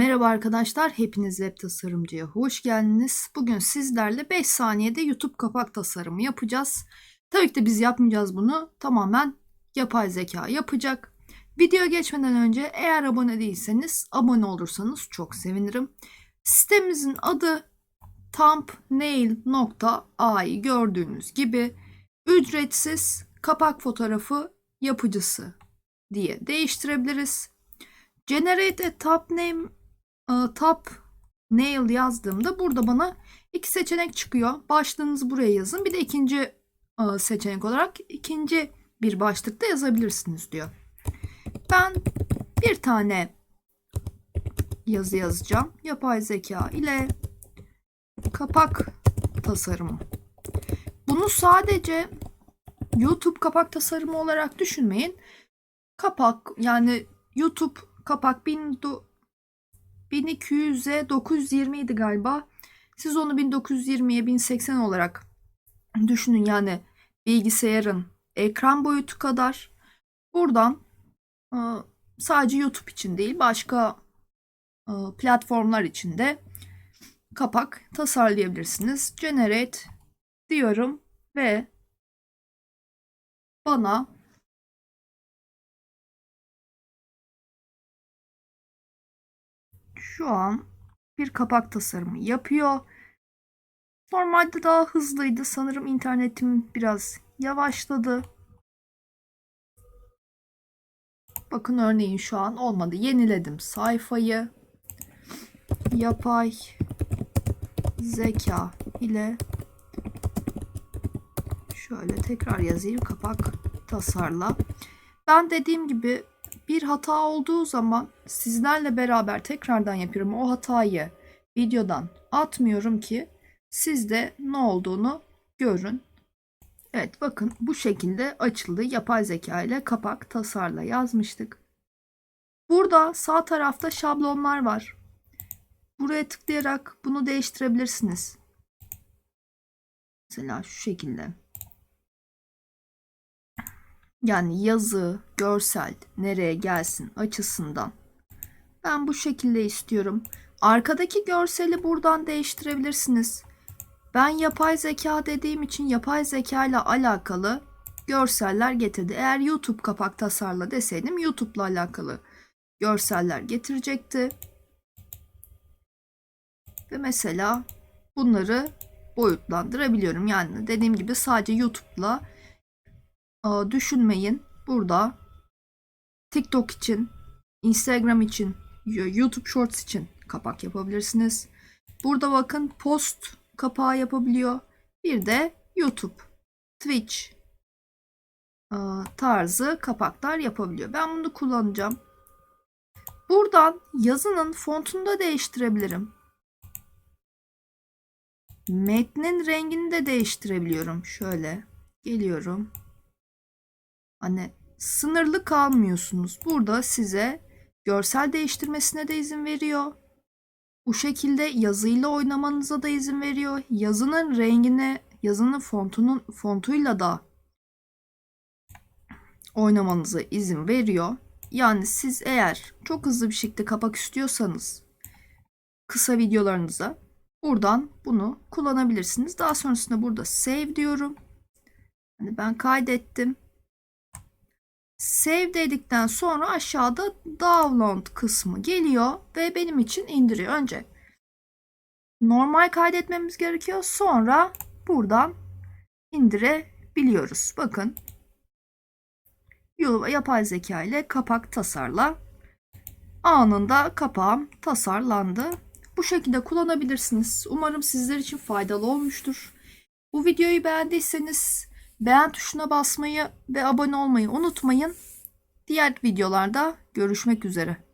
Merhaba arkadaşlar, hepiniz web tasarımcıya hoş geldiniz. Bugün sizlerle 5 saniyede YouTube kapak tasarımı yapacağız. Tabii ki de biz yapmayacağız bunu. Tamamen yapay zeka yapacak. Video geçmeden önce eğer abone değilseniz abone olursanız çok sevinirim. Sitemizin adı thumbnail.ai gördüğünüz gibi ücretsiz kapak fotoğrafı yapıcısı diye değiştirebiliriz. Generate a top name e, top nail yazdığımda burada bana iki seçenek çıkıyor. Başlığınızı buraya yazın. Bir de ikinci e, seçenek olarak ikinci bir başlıkta yazabilirsiniz diyor. Ben bir tane yazı yazacağım. Yapay zeka ile kapak tasarımı. Bunu sadece YouTube kapak tasarımı olarak düşünmeyin. Kapak yani YouTube kapak 1200'e 920 idi galiba. Siz onu 1920'ye 1080 olarak düşünün yani bilgisayarın ekran boyutu kadar. Buradan e, sadece YouTube için değil başka e, platformlar için de kapak tasarlayabilirsiniz. Generate diyorum ve bana şu an bir kapak tasarımı yapıyor. Normalde daha hızlıydı. Sanırım internetim biraz yavaşladı. Bakın örneğin şu an olmadı. Yeniledim sayfayı. Yapay zeka ile şöyle tekrar yazayım kapak tasarla. Ben dediğim gibi bir hata olduğu zaman sizlerle beraber tekrardan yapıyorum. O hatayı videodan atmıyorum ki siz de ne olduğunu görün. Evet bakın bu şekilde açıldı. Yapay zeka ile kapak tasarla yazmıştık. Burada sağ tarafta şablonlar var. Buraya tıklayarak bunu değiştirebilirsiniz. Mesela şu şekilde. Yani yazı, görsel nereye gelsin açısından. Ben bu şekilde istiyorum. Arkadaki görseli buradan değiştirebilirsiniz. Ben yapay zeka dediğim için yapay zeka ile alakalı görseller getirdi. Eğer YouTube kapak tasarla deseydim YouTube'la alakalı görseller getirecekti. Ve mesela bunları boyutlandırabiliyorum. Yani dediğim gibi sadece YouTube'la düşünmeyin. Burada TikTok için, Instagram için, YouTube Shorts için kapak yapabilirsiniz. Burada bakın post kapağı yapabiliyor. Bir de YouTube, Twitch tarzı kapaklar yapabiliyor. Ben bunu kullanacağım. Buradan yazının fontunu da değiştirebilirim. Metnin rengini de değiştirebiliyorum. Şöyle geliyorum. Hani sınırlı kalmıyorsunuz. Burada size görsel değiştirmesine de izin veriyor. Bu şekilde yazıyla oynamanıza da izin veriyor. Yazının rengine, yazının fontunun fontuyla da oynamanıza izin veriyor. Yani siz eğer çok hızlı bir şekilde kapak istiyorsanız kısa videolarınıza buradan bunu kullanabilirsiniz. Daha sonrasında burada save diyorum. Hani ben kaydettim. Save dedikten sonra aşağıda download kısmı geliyor ve benim için indiriyor. Önce normal kaydetmemiz gerekiyor. Sonra buradan indirebiliyoruz. Bakın yapay zeka ile kapak tasarla. Anında kapağım tasarlandı. Bu şekilde kullanabilirsiniz. Umarım sizler için faydalı olmuştur. Bu videoyu beğendiyseniz Beğen tuşuna basmayı ve abone olmayı unutmayın. Diğer videolarda görüşmek üzere.